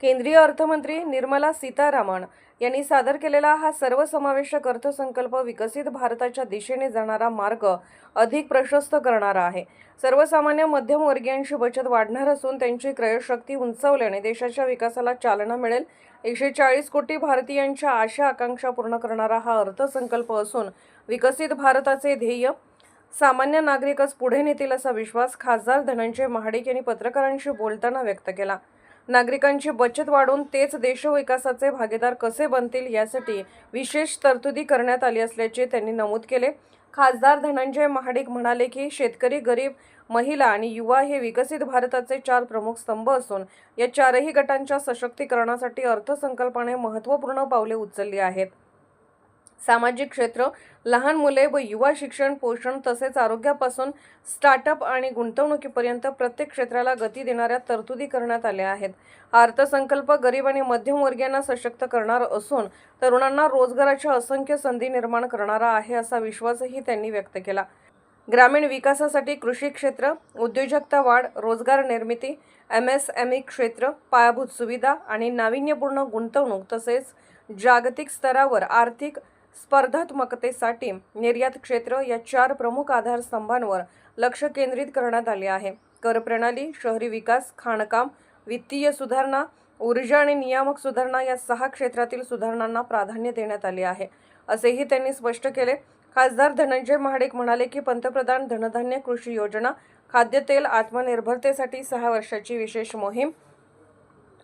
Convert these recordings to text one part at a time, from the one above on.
केंद्रीय अर्थमंत्री निर्मला सीतारामन यांनी सादर केलेला हा सर्वसमावेशक अर्थसंकल्प विकसित भारताच्या दिशेने जाणारा मार्ग अधिक प्रशस्त करणारा आहे. सर्वसामान्य मध्यमवर्गीयांची बचत वाढणार असून त्यांची क्रयशक्ती उंचावल्याने देशाच्या विकासाला चालना मिळेल. एकशे चाळीस कोटी भारतीयांच्या आशा आकांक्षा पूर्ण करणारा हा अर्थसंकल्प असून विकसित भारताचे ध्येय सामान्य नागरिकच पुढे नेतील असा विश्वास खासदार धनंजय महाडिक यांनी पत्रकारांशी बोलताना व्यक्त केला. नागरिकांची बचत वाढून तेच देशविकासाचे भागीदार कसे बनतील यासाठी विशेष तरतुदी करण्यात आली असल्याचे त्यांनी नमूद केले. खासदार धनंजय महाडिक म्हणाले की शेतकरी गरीब महिला आणि युवा हे विकसित भारताचे चार प्रमुख स्तंभ असून या चारही गटांच्या सशक्तीकरणासाठी अर्थसंकल्पाने महत्त्वपूर्ण पावले उचलली आहेत. सामाजिक क्षेत्र लहान मुले व युवा शिक्षण पोषण तसेच आरोग्यापासून स्टार्टअप आणि गुंतवणुकीपर्यंत प्रत्येक क्षेत्राला गती देणाऱ्या तरतुदी करण्यात आल्या आहेत. अर्थसंकल्प गरीब आणि मध्यमवर्गीयांना सशक्त करणार असून तरुणांना रोजगाराच्या असंख्य संधी निर्माण करणारा आहे असा विश्वासही त्यांनी व्यक्त केला. ग्रामीण विकासासाठी कृषी क्षेत्र उद्योजकता वाढ रोजगार निर्मिती एम एस एम ई क्षेत्र पायाभूत सुविधा आणि नाविन्यपूर्ण गुंतवणूक तसेच जागतिक स्तरावर आर्थिक स्पर्धात्मकतेसाठी निर्यात क्षेत्र या चार प्रमुख आधारस्तंभांवर लक्ष केंद्रित करण्यात आले आहे. कर प्रणाली शहरी विकास खाणकाम वित्तीय सुधारणा ऊर्जा आणि नियामक सुधारणा या सहा क्षेत्रातील सुधारणांना प्राधान्य देण्यात आले आहे. असेही त्यांनी स्पष्ट केले. खासदार धनंजय महाडिक म्हणाले की पंतप्रधान धनधान्य कृषी योजना खाद्यतेल आत्मनिर्भरतेसाठी सहा वर्षाची विशेष मोहीम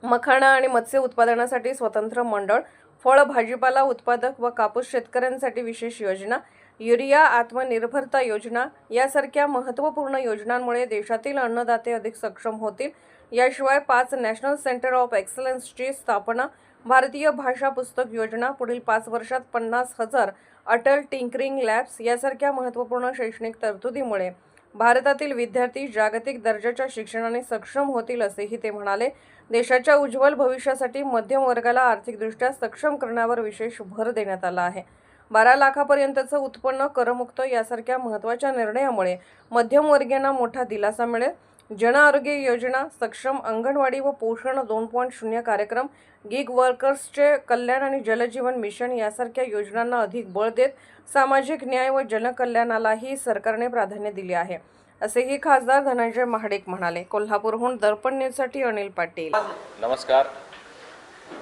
मखाणा आणि मत्स्य उत्पादनासाठी स्वतंत्र मंडळ फळ भाजीपाला उत्पादक व कापूस शेतकऱ्यांसाठी विशेष योजना युरिया आत्मनिर्भरता योजना यासारख्या महत्त्वपूर्ण योजनांमुळे देशातील अन्नदाते अधिक सक्षम होतील. याशिवाय पाच नॅशनल सेंटर ऑफ एक्सलन्सची स्थापना भारतीय भाषा पुस्तक योजना पुढील पाच वर्षात पन्नास हजार अटल टिंकरिंग लॅब्स यासारख्या महत्त्वपूर्ण शैक्षणिक तरतुदीमुळे भारतातील विद्यार्थी जागतिक दर्जाच्या शिक्षणाने सक्षम होतील असेही ते म्हणाले. देशाच्या उज्ज्वल भविष्यासाठी मध्यम वर्गाला आर्थिकदृष्ट्या सक्षम करण्यावर विशेष भर देण्यात आला आहे. बारा लाखापर्यंतचं उत्पन्न करमुक्त यासारख्या महत्त्वाच्या निर्णयामुळे मध्यमवर्गीयांना मोठा दिलासा मिळेल. जनआरोग्य योजना सक्षम अंगणवाडी व पोषण दोन पॉईंट शून्य कार्यक्रम गिग वर्कर्सचे कल्याण आणि जलजीवन मिशन यासारख्या योजनांना अधिक बळ देत सामाजिक न्याय व जनकल्याणालाही सरकारने प्राधान्य दिले आहे. असेही खासदार धनंजय महाडिक म्हणाले. कोल्हापूरहून दर्पण न्यूजसाठी अनिल पाटील. नमस्कार.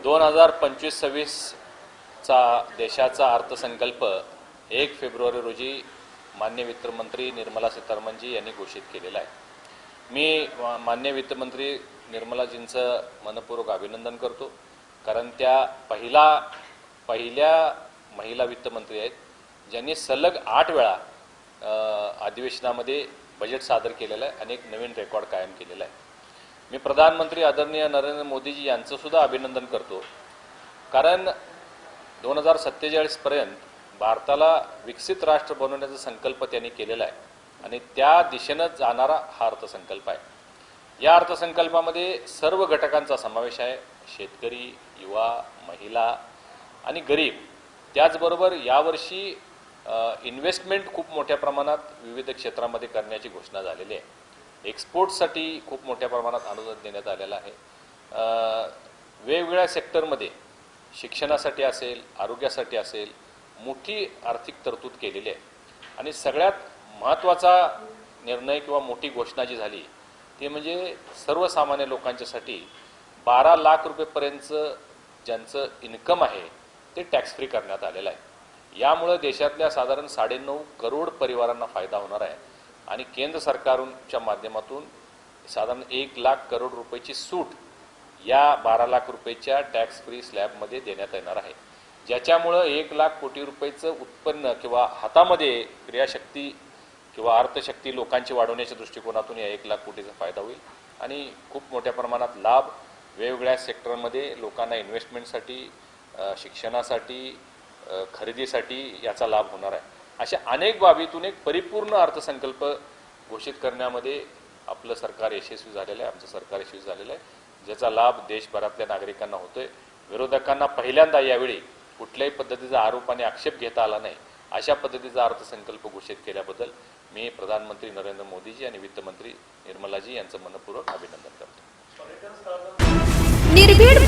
दोन हजार पंचवीस सव्वीसचा देशाचा अर्थसंकल्प एक फेब्रुवारी रोजी मान्य वित्तमंत्री निर्मला सीतारामनजी यांनी घोषित केलेला आहे. मी मान्य वित्तमंत्री निर्मलाजींचं मनपूर्वक अभिनंदन करतो. कारण त्या पहिला पहिल्या महिला वित्तमंत्री आहेत ज्यांनी सलग आठ वेळा अधिवेशनामध्ये बजेट सादर केलेलं आहे आणि एक नवीन रेकॉर्ड कायम केलेला आहे. मी प्रधानमंत्री आदरणीय नरेंद्र मोदीजी यांचंसुद्धा अभिनंदन करतो. कारण दोन हजार सत्तेचाळीसपर्यंत भारताला विकसित राष्ट्र बनवण्याचा संकल्प त्यांनी केलेला आहे. आणि त्या दिशेनं जाणारा हा अर्थसंकल्प आहे. या अर्थसंकल्पामध्ये सर्व घटकांचा समावेश आहे. शेतकरी युवा महिला आणि गरीब. त्याचबरोबर यावर्षी इन्व्हेस्टमेंट खूप मोठ्या प्रमाणात विविध क्षेत्रामध्ये करण्याची घोषणा झालेली आहे. एक्सपोर्टसाठी खूप मोठ्या प्रमाणात अनुदान देण्यात आलेलं आहे. वेगवेगळ्या सेक्टरमध्ये शिक्षणासाठी असेल आरोग्यासाठी असेल मोठी आर्थिक तरतूद केलेली आहे. आणि सगळ्यात महत्त्वाचा निर्णय किंवा मोठी घोषणा जी झाली ती म्हणजे सर्वसामान्य लोकांच्यासाठी बारा लाख रुपयेपर्यंतचं ज्यांचं इन्कम आहे ते टॅक्स फ्री करण्यात आलेलं आहे. यामुळं देशातल्या साधारण साडेनऊ करोड परिवारांना फायदा होणार आहे आणि केंद्र सरकारच्या माध्यमातून साधारण एक लाख करोड रुपयाची सूट या बारा लाख रुपयेच्या टॅक्स फ्री स्लॅबमध्ये देण्यात येणार आहे. ज्याच्यामुळं एक लाख कोटी रुपयेचं उत्पन्न किंवा हातामध्ये क्रियाशक्ती किंवा अर्थशक्ती लोकांची वाढवण्याच्या दृष्टिकोनातून या एक लाख कोटीचा फायदा होईल. आणि खूप मोठ्या प्रमाणात लाभ वेगवेगळ्या सेक्टरमध्ये लोकांना इन्व्हेस्टमेंटसाठी शिक्षणासाठी खरेदीसाठी याचा लाभ होणार आहे. अशा अनेक बाबीतून एक परिपूर्ण अर्थसंकल्प घोषित करण्यामध्ये आपलं सरकार यशस्वी झालेलं आहे आमचं सरकार यशस्वी झालेलं आहे. ज्याचा लाभ देशभरातल्या नागरिकांना होतोय. विरोधकांना पहिल्यांदा यावेळी कुठल्याही पद्धतीचा आरोप आणि आक्षेप घेता आला नाही. अशा पद्धतीचा अर्थसंकल्प घोषित केल्याबद्दल मी प्रधानमंत्री नरेंद्र मोदीजी आणि वित्तमंत्री निर्मलाजी यांचं मनपूर्वक अभिनंदन करतो. निर्भीड